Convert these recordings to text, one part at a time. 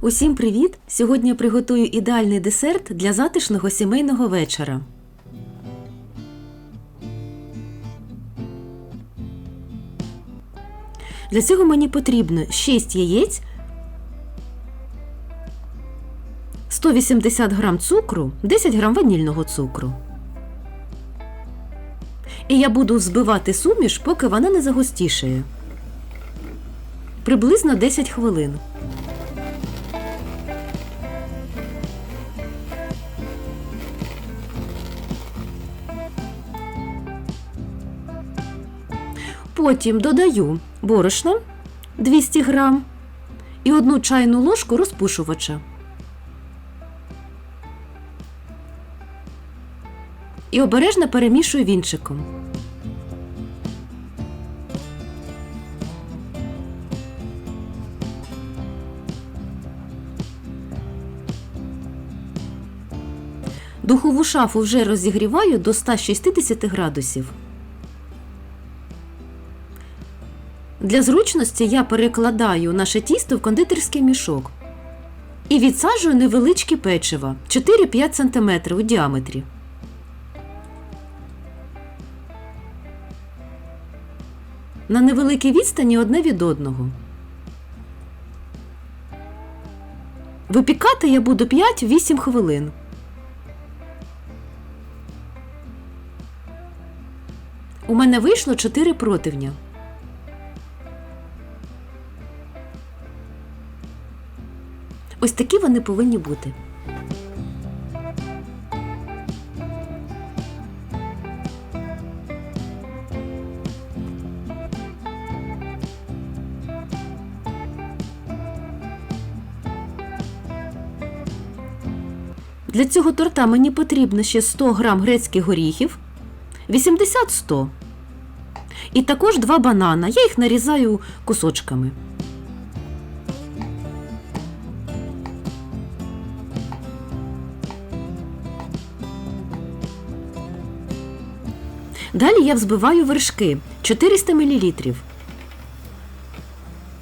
Усім привіт! Сьогодні я приготую ідеальний десерт для затишного сімейного вечора. Для цього мені потрібно 6 яєць, 180 г цукру, 10 г ванільного цукру. І я буду взбивати суміш, поки вона не загустішає. Приблизно 10 хвилин. Потім додаю борошно 200 грам і одну чайну ложку розпушувача. І обережно перемішую вінчиком. Духову шафу вже розігріваю до 160 градусів. Для зручності я перекладаю наше тісто в кондитерський мішок і відсаджую невеличкі печива 4-5 см у діаметрі. На невеликій відстані одне від одного. Випікати я буду 5-8 хвилин. У мене вийшло 4 противня. Ось такі вони повинні бути. Для цього торта мені потрібно ще 100 грам грецьких горіхів, 80-100. І також два банана. Я їх нарізаю кусочками. Далі я взбиваю вершки 400 мл.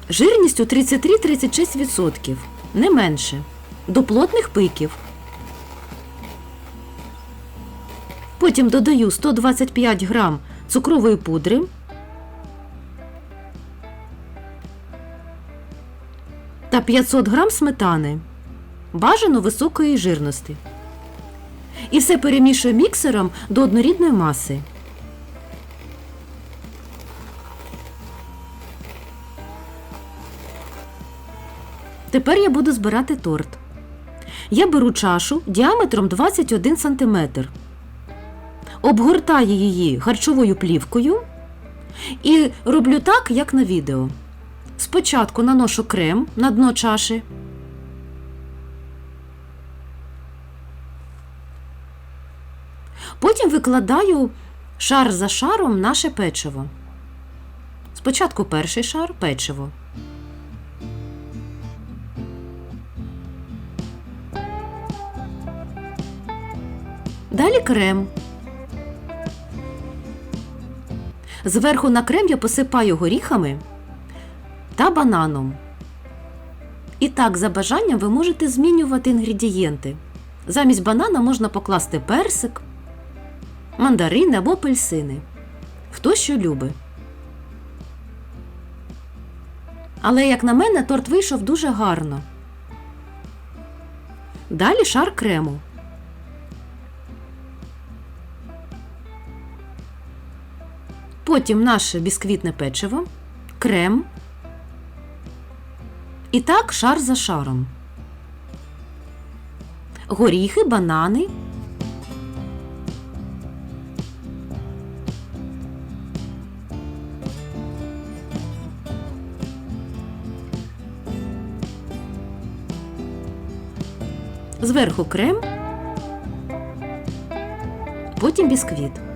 Жирністю 33-36%, не менше. До плотних пиків. Потім додаю 125 грам цукрової пудри. Та 500 грам сметани. Бажано високої жирності. І все перемішую міксером до однорідної маси. Тепер я буду збирати торт. Я беру чашу діаметром 21 см. Обгортаю її харчовою плівкою і роблю так, як на відео. Спочатку наношу крем на дно чаші. Потім викладаю шар за шаром наше печиво. Спочатку перший шар печиво. Далі крем. Зверху на крем я посипаю горіхами та бананом. І так, за бажанням, ви можете змінювати інгредієнти. Замість банана можна покласти персик, мандарини або апельсини. Хто що любить. Але, як на мене, торт вийшов дуже гарно. Далі шар крему. Потім наше бісквітне печиво, крем. І так шар за шаром. Горіхи, банани. Зверху крем, потім бісквіт.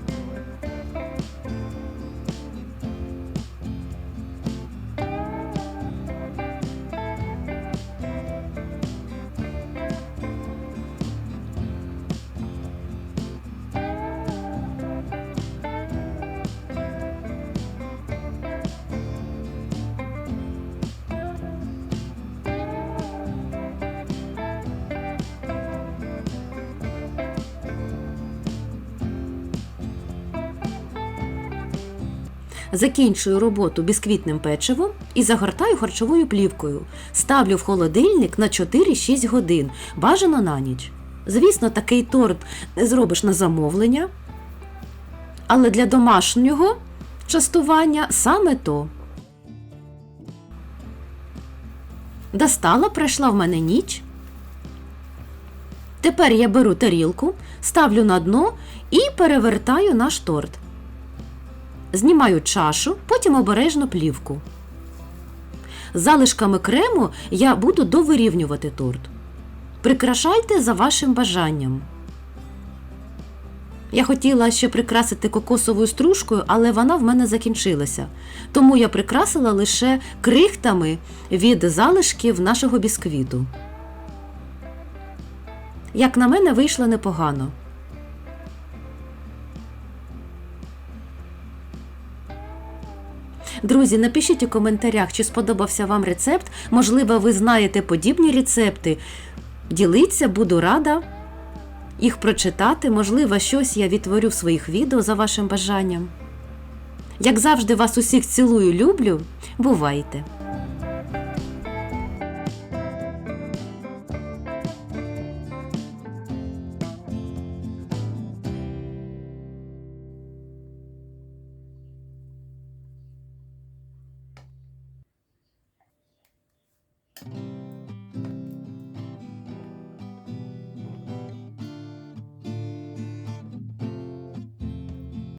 Закінчую роботу бісквітним печивом і загортаю харчовою плівкою. Ставлю в холодильник на 4-6 годин, бажано на ніч. Звісно, такий торт не зробиш на замовлення, але для домашнього частування саме то. Достала, пройшла в мене ніч. Тепер я беру тарілку, ставлю на дно і перевертаю наш торт. Знімаю чашу, потім обережно плівку. Залишками крему я буду довирівнювати торт. Прикрашайте за вашим бажанням. Я хотіла ще прикрасити кокосовою стружкою, але вона в мене закінчилася. Тому я прикрасила лише крихтами від залишків нашого бісквіту. Як на мене, вийшло непогано. Друзі, напишіть у коментарях, чи сподобався вам рецепт. Можливо, ви знаєте подібні рецепти. Діліться, буду рада їх прочитати. Можливо, щось я відтворю в своїх відео за вашим бажанням. Як завжди, вас усіх цілую, люблю. Бувайте!